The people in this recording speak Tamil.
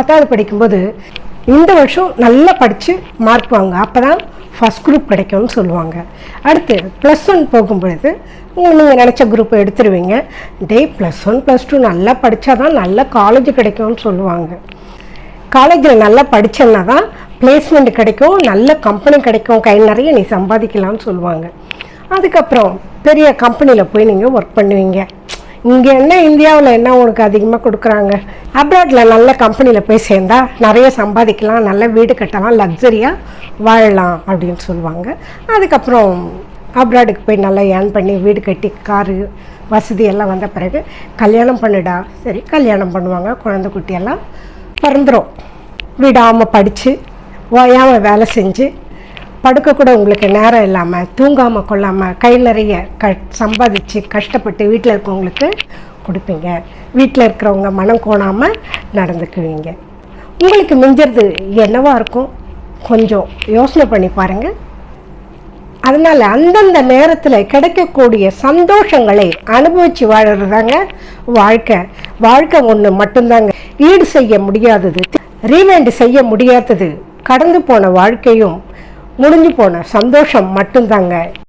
பத்தாவது படிக்கும்போது இந்த வருஷம் நல்லா படித்து மார்க் வாங்க. அப்போ தான் ஃபஸ்ட் குரூப் கிடைக்கும்னு சொல்லுவாங்க. அடுத்து ப்ளஸ் ஒன் போகும்பொழுது நீங்கள் நினச்ச குரூப்பை எடுத்துருவீங்க. டே ப்ளஸ் ஒன் ப்ளஸ் டூ நல்லா படித்தா தான் நல்ல காலேஜ் கிடைக்கும்னு சொல்லுவாங்க. காலேஜில் நல்லா படித்தேன்னா தான் பிளேஸ்மெண்ட் கிடைக்கும் நல்ல கம்பெனி கிடைக்கும் கை நிறைய நீ சம்பாதிக்கலாம்னு சொல்லுவாங்க. அதுக்கப்புறம் பெரிய கம்பெனியில் போய் நீங்கள் ஒர்க் பண்ணுவீங்க. இங்கே என்ன இந்தியாவில் என்ன உனக்கு அதிகமாக கொடுக்குறாங்க? அப்ராடில் நல்ல கம்பெனியில் போய் சேர்ந்தா நிறைய சம்பாதிக்கலாம் நல்ல வீடு கட்டலாம் லக்ஸரியாக வாழலாம் அப்படின்னு சொல்லுவாங்க. அதுக்கப்புறம் அப்ராடுக்கு போய் நல்லா ஏர்ன் பண்ணி வீடு கட்டி காரு வசதி எல்லாம் வந்த பிறகு கல்யாணம் பண்ணுடா. சரி கல்யாணம் பண்ணுவாங்க. குழந்தை குட்டியெல்லாம் பிறந்துடும் விடாமல் படித்து ஓயாமல் வேலை செஞ்சு படுக்க கூட உங்களுக்கு நேரம் இல்லாமல் தூங்காமல் கொள்ளாமல் கை நிறைய க சம்பாதிச்சு கஷ்டப்பட்டு வீட்டில் இருக்கவங்களுக்கு கொடுப்பீங்க வீட்டில் இருக்கிறவங்க மனம் கோணாமல் நடந்துக்குவீங்க உங்களுக்கு மிஞ்சறது என்னவாக இருக்கும் கொஞ்சம் யோசனை பண்ணி பாருங்கள் அதனால் அந்தந்த நேரத்தில் கிடைக்கக்கூடிய சந்தோஷங்களை அனுபவித்து வாழறதாங்க வாழ்க்கை வாழ்க்கை ஒன்று மட்டும்தாங்க ஈடு செய்ய முடியாதது ரீவைண்ட் செய்ய முடியாதது கடந்து போன வாழ்க்கையும் முடிஞ்சு போன சந்தோஷம் மட்டும்தாங்க.